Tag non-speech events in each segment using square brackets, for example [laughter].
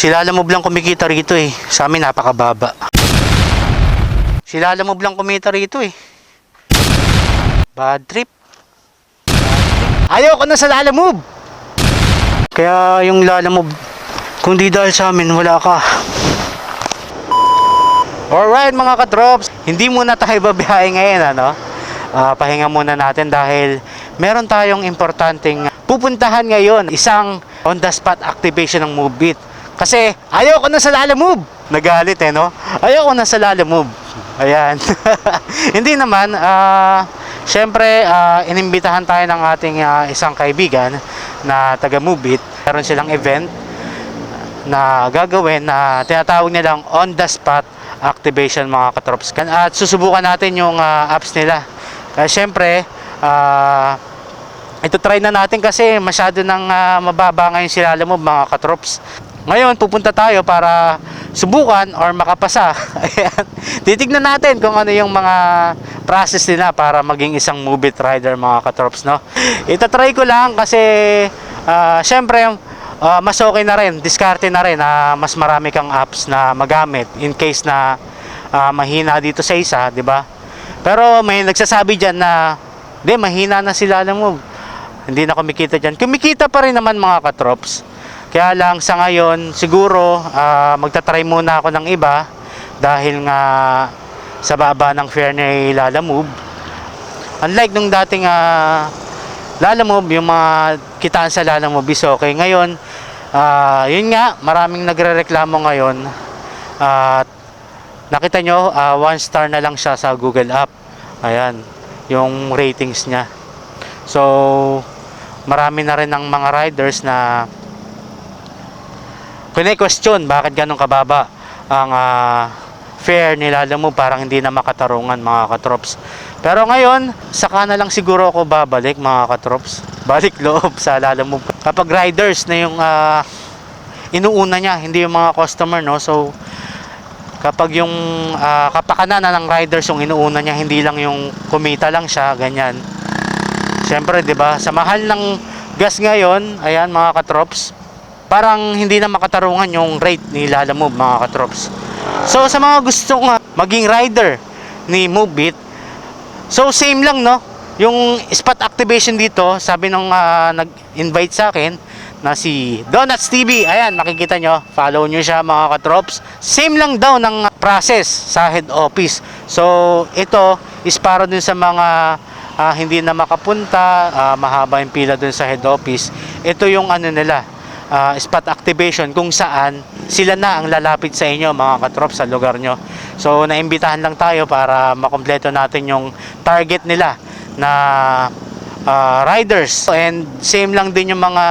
Si Lalamove lang kumikita rito eh. Sa amin napakababa. Si Lalamove lang kumita rito eh. Bad trip. Ayoko na sa Lalamove. Kaya yung Lalamove, kung di dahil sa amin, wala ka. Alright mga katrops, hindi muna tayo babiyahe ngayon ano. Ah, pahinga muna natin dahil meron tayong importanteng pupuntahan ngayon, isang on the spot activation ng Movebit. Kasi ayoko na sa Lala Move. Nagalit eh no? Ayoko na sa Lala Move. Ayan. [laughs] hindi naman ah Siyempre, ah, inimbitahan tayo ng ating ah, isang kaibigan na taga Movebit. Meron silang event na gagawin na tinatawag nilang on the spot activation mga katrops. At susubukan natin yung ah, apps nila. Kaya syempre, ah, ito try na natin kasi masyado nang ah, mababa ngayon sila alam mo mga katrops. Ngayon, pupunta tayo para subukan or makapasa. [laughs] Titignan natin kung ano yung mga process nila para maging isang movie rider mga katrops, no? Itatry ko lang kasi ah, syempre ah, mas okay na rin, diskarte na rin na mas marami kang apps na magamit in case na ah, mahina dito sa isa, di ba? Pero may nagsasabi diyan na di mahina na sila alam mo. Hindi na kumikita diyan. Kumikita pa rin naman mga katrops. Kaya lang sa ngayon, siguro ah, magta-try muna ako ng iba dahil nga sa baba ng fare ni Lala Move. Unlike nung dating ah, Lala yung mga kitaan sa Lala Move is okay. Ngayon, ah, yun nga, maraming nagre-reklamo ngayon. At nakita nyo, ah, one star na lang siya sa Google App. Ayan, yung ratings niya. So, marami na rin ng mga riders na kine-question bakit ganun kababa ang ah, fare nila? Alam mo parang hindi na makatarungan mga katrops. Pero ngayon saka na lang siguro ako babalik mga katrops. [laughs] Balik loob sa lala mo. Kapag riders na yung ah, inuuna niya hindi yung mga customer no? So kapag yung ah, kapakanan na ng riders yung inuuna niya hindi lang yung kumita lang siya ganyan. Siyempre, 'di ba? Sa mahal ng gas ngayon, ayan mga katrops, parang hindi na makatarungan yung rate ni Lala Move mga katrops. So sa mga gustong uh, maging rider ni Movebit, so same lang no. Yung spot activation dito, sabi nung ah, nag-invite sa akin na si Donuts TV. Ayan, makikita nyo. Follow nyo siya mga katrops. Same lang daw ng process sa head office. So, ito is para dun sa mga ah, hindi na makapunta, ah, mahaba yung pila dun sa head office. Ito yung ano nila, ah, spot activation kung saan sila na ang lalapit sa inyo mga katrops sa lugar nyo. So, naimbitahan lang tayo para makompleto natin yung target nila na ah, riders. And same lang din yung mga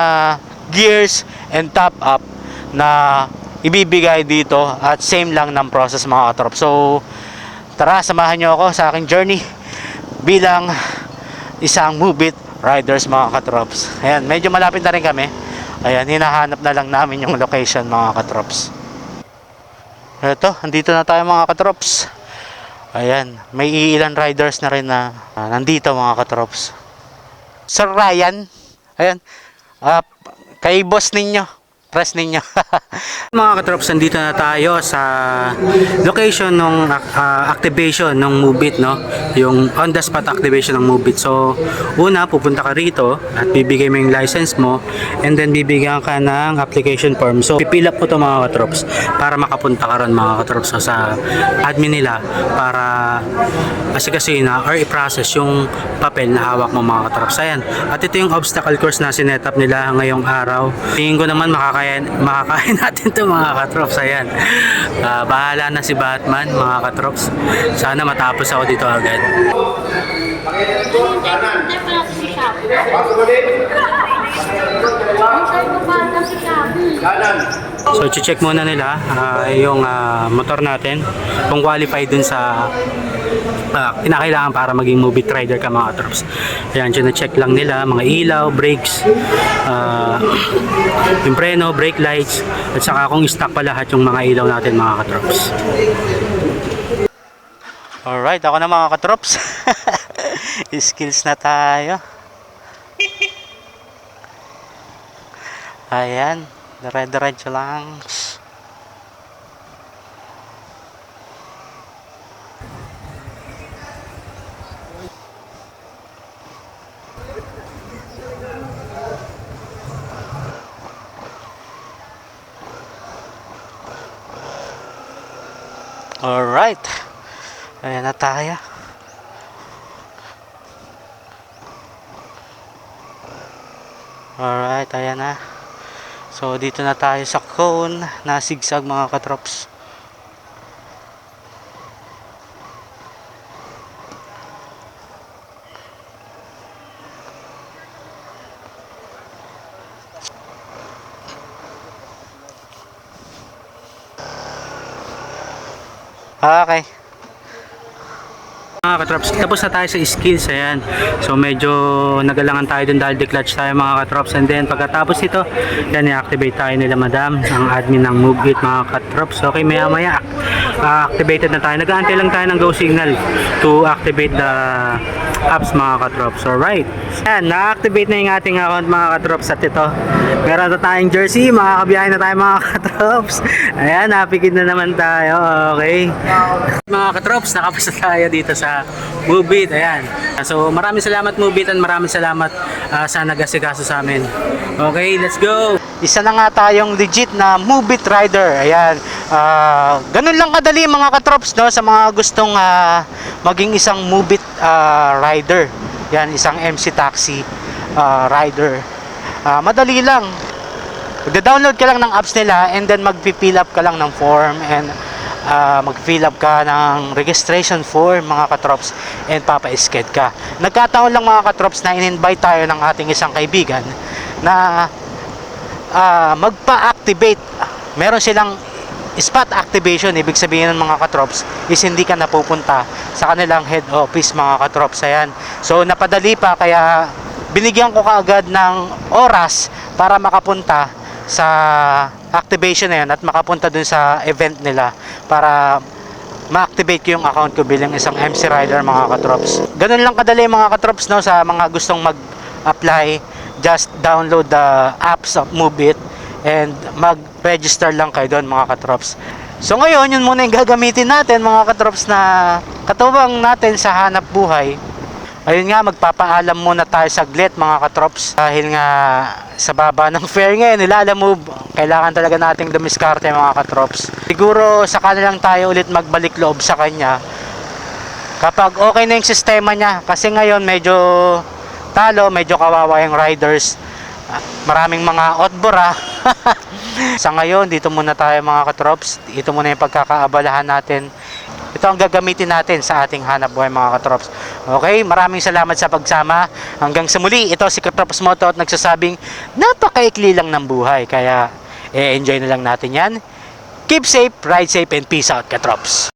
gears and top up na ibibigay dito at same lang ng process mga katrops. So, tara, samahan nyo ako sa aking journey bilang isang Movit Riders mga katrops. Ayan, medyo malapit na rin kami. Ayan, hinahanap na lang namin yung location mga katrops. Ito, andito na tayo mga katrops. Ayan, may iilan riders na rin na ah, nandito mga katrops. Sir Ryan, ayan, ah, kay boss ninyo, press ninyo. [laughs] mga katrops, nandito na tayo sa location ng activation ng Movit, no? Yung on the spot activation ng Movit. So, una, pupunta ka rito at bibigay mo yung license mo and then bibigyan ka ng application form. So, pipil up ko to mga katrops para makapunta ka ron mga katrops so, sa admin nila para asikasuhin na or i-process yung papel na hawak mo mga katrops. Ayan. At ito yung obstacle course na sinet up nila ngayong araw. Tingin ko naman makakaya, makakaya natin to mga katrops. Ayan. Ah, bahala na si Batman mga katrops. Sana matapos ako dito agad. Hintay pa natin si Shabu. Hintay ko pa natin si Shabu. So, check muna nila ah, yung ah, motor natin kung qualified dun sa ah, kinakailangan para maging movie rider ka mga trops. Ayan, check lang nila mga ilaw, brakes, ah, yung preno, brake lights, at saka kung stock pa lahat yung mga ilaw natin mga katrops. Alright, ako na mga katrops. [laughs] Skills na tayo. Ayan, dire-diretso lang. Alright. Ayan na tayo. Alright, ayan na. So, dito na tayo sa cone na zigzag mga katrops. Okay. Mga katrops, tapos na tayo sa skills, ayan. So medyo nagalangan tayo dun dahil declutch tayo mga katrops. And then pagkatapos nito, yan i-activate tayo nila madam, ang admin ng MoveIt mga katrops. Okay, maya maya, ah, activated na tayo. Nag-aantay lang tayo ng go signal to activate the apps mga katrops. Alright. Yan, na-activate na yung ating account mga katrops at ito. Meron na tayong jersey, makakabiyahe na tayo mga [laughs] katrops. Ayan, napikid na naman tayo. Okay. Mga katrops, nakapasa tayo dito sa Mubit. Ayan. So, maraming salamat Mubit and maraming salamat ah, sa nag-asikaso sa amin. Okay, let's go! Isa na nga tayong legit na Mubit rider. Ayan. Ah, ganun lang kadali mga katrops no sa mga gustong ah, maging isang Mubit ah, rider. Yan, isang MC taxi ah, rider. Ah, madali lang. Magda-download ka lang ng apps nila and then mag-fill up ka lang ng form and uh, mag-fill up ka ng registration form mga katrops and papa-sked ka. Nagkataon lang mga katrops na in-invite tayo ng ating isang kaibigan na ah, magpa-activate. Meron silang spot activation, ibig sabihin ng mga katrops is hindi ka napupunta sa kanilang head office mga katrops. Ayan. So napadali pa kaya binigyan ko kaagad ng oras para makapunta sa activation na yun at makapunta dun sa event nila para ma-activate ko yung account ko bilang isang MC Rider mga katrops. Ganun lang kadali mga katrops no sa mga gustong mag-apply. Just download the apps of Moobit and mag-register lang kayo doon mga katrops. So ngayon, yun muna yung gagamitin natin mga katrops na katuwang natin sa hanap buhay. Ayun nga, magpapaalam muna tayo saglit mga katrops dahil nga sa baba ng fare ngayon, nila move, kailangan talaga nating dumiskarte mga katrops. Siguro sa lang tayo ulit magbalik loob sa kanya kapag okay na yung sistema niya kasi ngayon medyo talo, medyo kawawa yung riders. Maraming mga otbora. [laughs] sa ngayon, dito muna tayo mga katrops. Ito muna yung pagkakaabalahan natin ito ang gagamitin natin sa ating hanap buhay mga katrops. Okay, maraming salamat sa pagsama. Hanggang sa muli, ito si Katrops Moto at nagsasabing napakaikli lang ng buhay. Kaya e-enjoy na lang natin yan. Keep safe, ride safe, and peace out, Katrops.